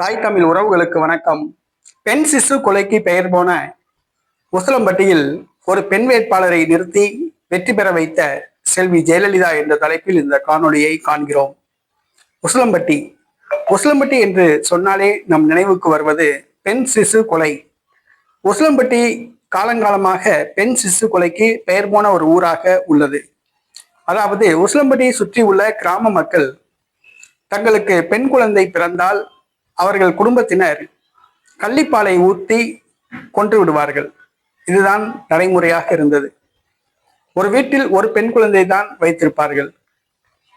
தாய் தமிழ் உறவுகளுக்கு வணக்கம். பெண் சிசு கொலைக்கு பெயர் போன உசலம்பட்டியில் ஒரு பெண் வேட்பாளரை நிறுத்தி வெற்றி பெற வைத்த செல்வி ஜெயலலிதா என்ற தலைப்பில் இந்த காணொளியை காண்கிறோம். உசலம்பட்டி. உசலம்பட்டி என்று சொன்னாலே நம் நினைவுக்கு வருவது பெண் சிசு கொலை. உசலம்பட்டி காலங்காலமாக பெண் சிசு கொலைக்கு பெயர் போன ஒரு ஊராக உள்ளது. அதாவது உசலம்பட்டியை சுற்றி உள்ள கிராம மக்கள் தங்களுக்கு பெண் குழந்தை பிறந்தால் அவர்கள் குடும்பத்தினர் கள்ளிப்பாலை ஊற்றி கொன்று விடுவார்கள். இதுதான் நடைமுறையாக இருந்தது. ஒரு வீட்டில் ஒரு பெண் குழந்தை தான் வைத்திருப்பார்கள்.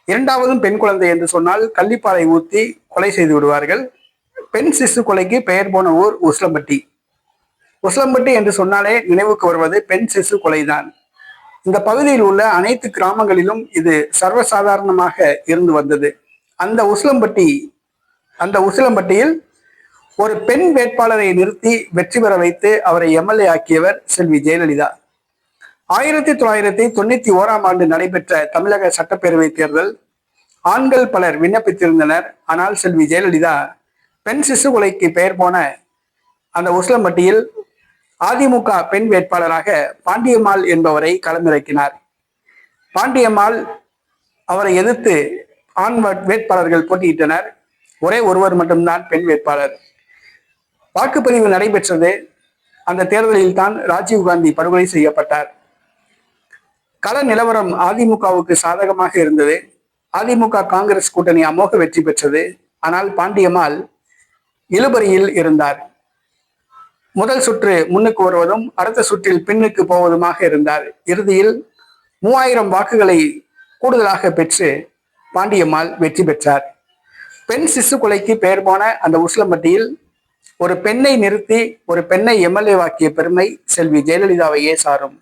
இரண்டாவதும் பெண் குழந்தை என்று சொன்னால் கள்ளிப்பாலை ஊற்றி கொலை செய்து விடுவார்கள். பெண் சிசு கொலைக்கு பெயர் போன ஊர் உஸ்லம்பட்டி. உசிலம்பட்டி என்று சொன்னாலே நினைவுக்கு வருவது பெண் சிசு கொலைதான். இந்த பகுதியில் உள்ள அனைத்து கிராமங்களிலும் இது சர்வசாதாரணமாக இருந்து வந்தது. அந்த உஸ்லம்பட்டி அந்த உசிலம்பட்டியில் ஒரு பெண் வேட்பாளரை நிறுத்தி வெற்றி பெற வைத்து அவரை எம்எல்ஏ ஆக்கியவர் செல்வி ஜெயலலிதா. ஆயிரத்தி தொள்ளாயிரத்தி தொண்ணூத்தி ஓராம் ஆண்டு நடைபெற்ற தமிழக சட்டப்பேரவை தேர்தல் ஆண்கள் பலர் விண்ணப்பித்திருந்தனர். ஆனால் செல்வி ஜெயலலிதா பெண் சிசு கொலைக்கு பெயர் போன அந்த உசிலம்பட்டியில் அதிமுக பெண் வேட்பாளராக பாண்டியம்மாள் என்பவரை களமிறக்கினார் பாண்டியம்மாள் அவரை எதிர்த்து ஆண் வேட்பாளர்கள் போட்டியிட்டனர். ஒரே ஒருவர் மட்டும்தான் பெண் வேட்பாளர். வாக்குப்பதிவு நடைபெற்றது அந்த தேர்தலில் தான் ராஜீவ்காந்தி படுகொலை செய்யப்பட்டார். கள நிலவரம் அதிமுகவுக்கு சாதகமாக இருந்தது. அதிமுக காங்கிரஸ் கூட்டணி அமோக வெற்றி பெற்றது. ஆனால் பாண்டியம்மாள் இழுபறியில் இருந்தார். முதல் சுற்று முன்னுக்கு வருவதும் அடுத்த சுற்றில் பின்னுக்கு போவதுமாக இருந்தார். இறுதியில் மூவாயிரம் வாக்குகளை கூடுதலாக பெற்று பாண்டியம்மாள் வெற்றி பெற்றார். பெண் சிசு கொலைக்கு பெயர் போன அந்த உசிலம்பட்டியில் ஒரு பெண்ணை நிறுத்தி ஒரு பெண்ணை எம்எல்ஏ வாக்கிய பெருமை செல்வி ஜெயலலிதாவையே சாரும்